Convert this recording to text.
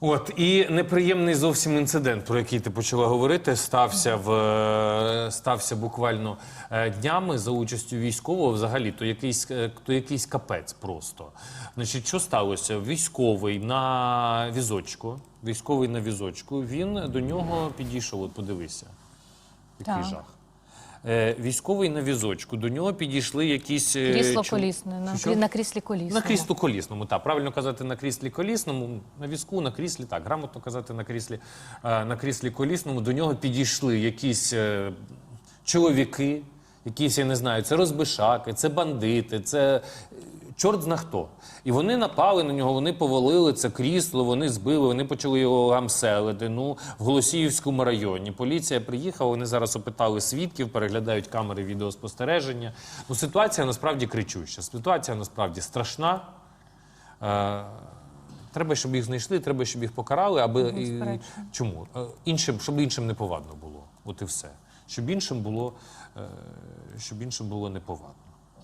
От і неприємний зовсім інцидент, про який ти почала говорити, стався в е, стався буквально е, днями за участю військового. Взагалі, то якийсь е, то якийсь капець просто. Значить, що сталося? Військовий на візочку. Військовий на візочку. Він до нього підійшов. От подивися, який Так. жах. Е, військовий на візочку. До нього підійшли якісь е, Крісло колісне, на, крі- на кріслі колісному. на кріслі колісному, так. Правильно казати на кріслі колісному, на візку, на кріслі, так. Грамотно казати на кріслі, е, на кріслі колісному. До нього підійшли якісь чоловіки, якісь, я не знаю, це розбишаки, це бандити, це чорт зна хто. І вони напали на нього, вони повалили це крісло, вони збили, вони почали його гамселити. Ну, в Голосіївському районі. Поліція приїхала, вони зараз опитали свідків, переглядають камери відеоспостереження. Ну, ситуація насправді кричуща. Ситуація насправді страшна. Е, Треба, щоб їх знайшли, треба, щоб їх покарали, аби і, чому? Е, Іншим, щоб іншим не повадно було. От і все. Щоб іншим було, е, щоб іншим було неповадно.